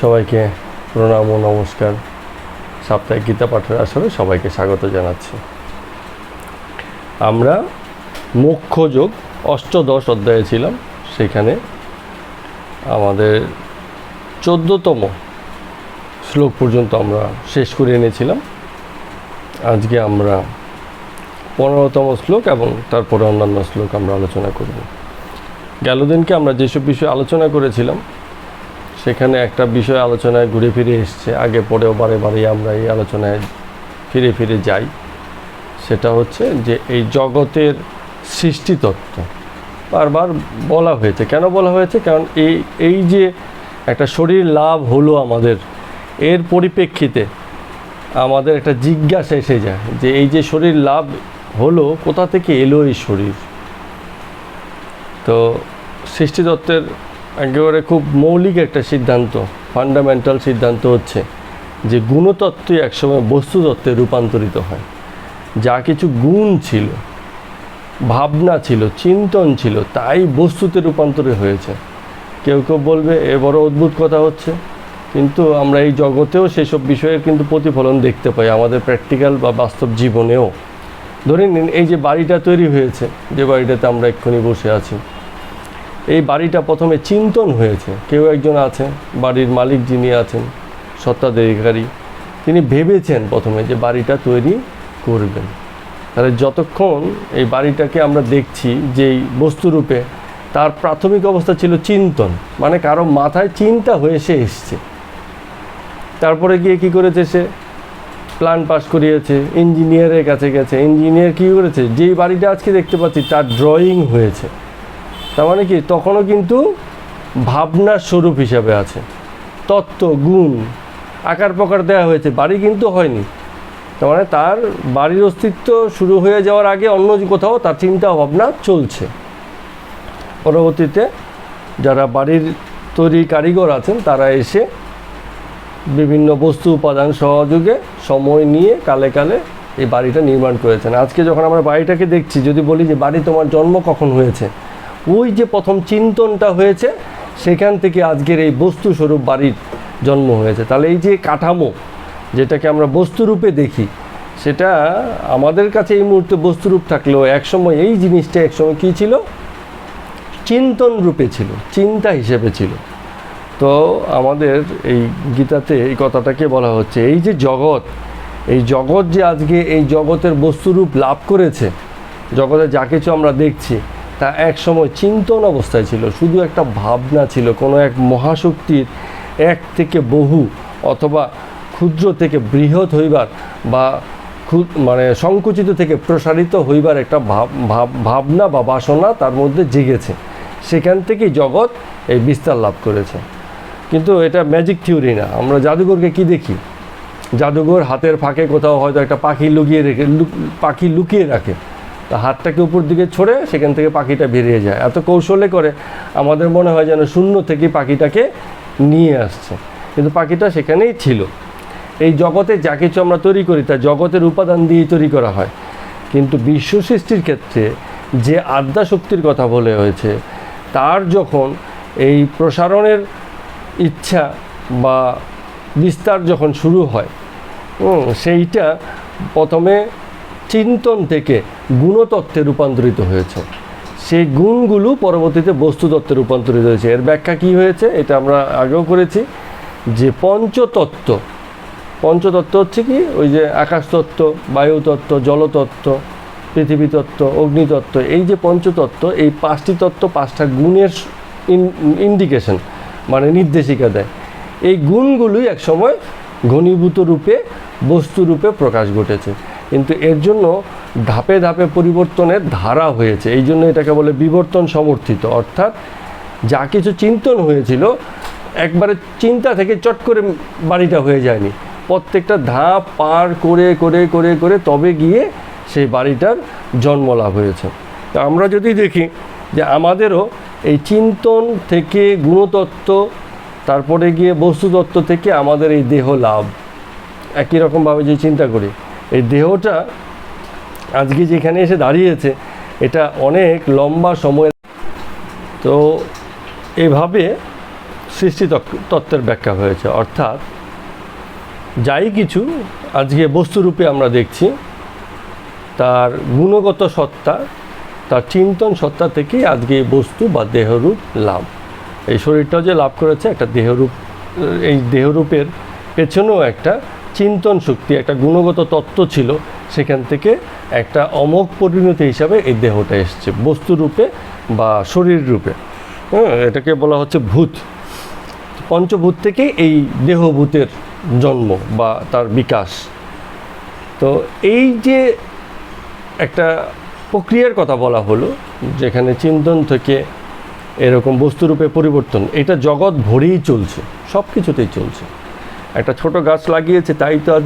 সবাইকে প্রণাম ও নমস্কার। সাপ্তাহিক গীতা পাঠের আসরে সবাইকে স্বাগত জানাচ্ছি। আমরা মুখ্য যোগ অষ্টদশ অধ্যায়ে ছিলাম। সেখানে আমাদের চোদ্দতম শ্লোক পর্যন্ত আমরা শেষ করে এনেছিলাম। আজকে আমরা পনেরোতম শ্লোক এবং তারপরে অন্যান্য শ্লোক আমরা আলোচনা করব। গেল দিনকে আমরা যেসব বিষয়ে আলোচনা করেছিলাম সেখানে একটা বিষয় আলোচনায় ঘুরে ফিরে এসছে। আগে পরেও বারে বারে আমরা এই আলোচনায় ফিরে ফিরে যাই। সেটা হচ্ছে যে এই জগতের সৃষ্টিতত্ত্ব বারবার বলা হয়েছে। কেন বলা হয়েছে? কারণ এই এই যে একটা শরীর লাভ হলো আমাদের, এর পরিপ্রেক্ষিতে আমাদের একটা জিজ্ঞাসা এসে যায় যে এই যে শরীর লাভ হলো, কোথা থেকে এলো এই শরীর? তো সৃষ্টিতত্ত্বের একেবারে খুব মৌলিক একটা সিদ্ধান্ত ফান্ডামেন্টাল সিদ্ধান্ত হচ্ছে যে গুণতত্ত্বই একসময় বস্তুতত্ত্বে রূপান্তরিত হয়। যা কিছু গুণ ছিল, ভাবনা ছিল, চিন্তন ছিল, তাই বস্তুতে রূপান্তরিত হয়েছে। কেউ কেউ বলবে, এ বড় অদ্ভুত কথা হচ্ছে। কিন্তু আমরা এই জগতেও সেসব বিষয়ের কিন্তু প্রতিফলন দেখতে পাই, আমাদের প্র্যাকটিক্যাল বা বাস্তব জীবনেও। ধরে নিন, এই যে বাড়িটা তৈরি হয়েছে, যে বাড়িটাতে আমরা এক্ষুনি বসে আছি। এই বাড়িটা প্রথমে চিন্তন হয়েছে। কেউ একজন আছেন, বাড়ির মালিক যিনি আছেন সত্ত্বাধিকারী তিনি ভেবেছেন প্রথমে যে বাড়িটা তৈরি করবেন। তাহলে যতক্ষণ এই বাড়িটাকে আমরা দেখছি যেই বস্তুরূপে, তার প্রাথমিক অবস্থা ছিল চিন্তন মানে কারও মাথায় চিন্তা হয়ে সে এসছে। তারপরে গিয়ে কি করেছে সে? প্ল্যান পাস করিয়েছে ইঞ্জিনিয়ারের কাছে গেছে। ইঞ্জিনিয়ার কী করেছে? যেই বাড়িটা আজকে দেখতে পাচ্ছি, তার ড্রয়িং হয়েছে। তার মানে কি? তখনও কিন্তু ভাবনার স্বরূপ হিসাবে আছে। তত্ত্ব, গুণ, আকার প্রকার দেওয়া হয়েছে। বাড়ি কিন্তু হয়নি। তার মানে তার বাড়ির অস্তিত্ব শুরু হয়ে যাওয়ার আগে অন্য কোথাও তার চিন্তা ভাবনা চলছে। পরবর্তীতে যারা বাড়ির তৈরি কারিগর আছেন, তারা এসে বিভিন্ন বস্তু উপাদান সহযোগে সময় নিয়ে কালে কালে এই বাড়িটা নির্মাণ করেছেন। আজকে যখন আমরা বাড়িটাকে দেখছি, যদি বলি যে, বাড়ি তোমার জন্ম কখন হয়েছে? ওই যে প্রথম চিন্তনটা হয়েছে, সেখান থেকে আজকের এই বস্তু স্বরূপ বাড়ির জন্ম হয়েছে। তাহলে এই যে কাঠামো, যেটাকে আমরা বস্তুরূপে দেখি, সেটা আমাদের কাছে এই মুহূর্তে বস্তুরূপ থাকলেও একসময় এই জিনিসটা একসময় কী ছিল? চিন্তন রূপে ছিল, চিন্তা হিসেবে ছিল। তো আমাদের এই গীতাতে এই কথাটাকে বলা হচ্ছে, এই যে জগৎ, এই জগৎ যে আজকে এই জগতের বস্তুরূপ লাভ করেছে, জগতে যা কিছু আমরা দেখছি তা এক সময় চিন্তন অবস্থায় ছিল, শুধু একটা ভাবনা ছিল, কোনো এক মহাশক্তির এক থেকে বহু অথবা ক্ষুদ্র থেকে বৃহৎ হইবার বা মানে সংকুচিত থেকে প্রসারিত হইবার একটা ভাব, ভাব- ভাবনা বা বাসনা তার মধ্যে জেগেছে। সেখান থেকেই জগৎ এই বিস্তার লাভ করেছে। কিন্তু এটা ম্যাজিক থিওরি না। আমরা জাদুঘরকে কি দেখি? জাদুঘর হাতের ফাঁকে কোথাও হয়তো একটা পাখি লুকিয়ে রেখে পাখি লুকিয়ে রাখে। তা হাতটাকে উপর দিকে ছড়ে সেখান থেকে পাখিটা বেরিয়ে যায়। এত কৌশলে করে আমাদের মনে হয় যেন শূন্য থেকে পাখিটাকে নিয়ে আসছে। কিন্তু পাখিটা সেখানেই ছিল। এই জগতে যা কিছু আমরা তৈরি করি তা জগতের উপাদান দিয়েই তৈরি করা হয়। কিন্তু বিশ্ব সৃষ্টির ক্ষেত্রে যে আদ্যা শক্তির কথা বলে হয়েছে, তার যখন এই প্রসারণের ইচ্ছা বা বিস্তার যখন শুরু হয় সেইটা প্রথমে চিন্তন থেকে গুণতত্ত্বে রূপান্তরিত হয়েছে। সেই গুণগুলো পরবর্তীতে বস্তুতত্ত্বে রূপান্তরিত হয়েছে। এর ব্যাখ্যা কী হয়েছে? এটা আমরা আগেও করেছি। যে পঞ্চতত্ত্ব পঞ্চতত্ত্ব হচ্ছে কি? ওই যে আকাশতত্ত্ব, বায়ুতত্ত্ব, জলতত্ত্ব, পৃথিবীতত্ত্ব, অগ্নিতত্ত্ব, এই যে পঞ্চতত্ত্ব, এই পাঁচটি তত্ত্ব পাঁচটা গুণের ইন্ডিকেশন মানে নির্দেশিকা দেয়। এই গুণগুলোই একসময় ঘনীভূত রূপে বস্তুরূপে প্রকাশ ঘটেছে। কিন্তু এর জন্য ধাপে ধাপে পরিবর্তনের ধারা হয়েছে। এই জন্য এটাকে বলে বিবর্তন সমর্থিত। অর্থাৎ যা কিছু চিন্তন হয়েছিল, একবারে চিন্তা থেকে চট করে বাড়িটা হয়ে যায়নি। প্রত্যেকটা ধাপ পার করে করে করে করে তবে গিয়ে সেই বাড়িটার জন্ম লাভ হয়েছে। তা আমরা যদি দেখি যে আমাদেরও এই চিন্তন থেকে গুণতত্ত্ব, তারপরে গিয়ে বস্তুতত্ত্ব থেকে আমাদের এই দেহ লাভ, একই রকমভাবে যে চিন্তা করি এই দেহটা আজকে যেখানে এসে দাঁড়িয়েছে, এটা অনেক লম্বা সময় তো এভাবে সৃষ্টি তত্ত্বের ব্যাখ্যা হয়েছে। অর্থাৎ যাই কিছু আজকে বস্তুরূপে আমরা দেখছি, তার গুণগত সত্তা, তার চিন্তন সত্তা থেকেই আজকে বস্তু বা দেহরূপ লাভ। এই শরীরটাও যে লাভ করেছে, একটা দেহরূপ, এই দেহরূপের পেছনেও একটা চিন্তন শক্তি, একটা গুণগত তত্ত্ব ছিল, সেখান থেকে একটা অমোঘ পরিণতি হিসাবে এই দেহটা এসছে বস্তুরূপে বা শরীর রূপে। হ্যাঁ এটাকে বলা হচ্ছে ভূত। পঞ্চভূত থেকে এই দেহভূতের জন্ম বা তার বিকাশ। তো এই যে একটা প্রক্রিয়ার কথা বলা হলো, যেখানে চিন্তন থেকে এরকম বস্তুরূপে পরিবর্তন, এটা জগৎ ভরেই চলছে সব কিছুতেই চলছে। একটা ছোট গাছ লাগিয়েছে তাই তো আজ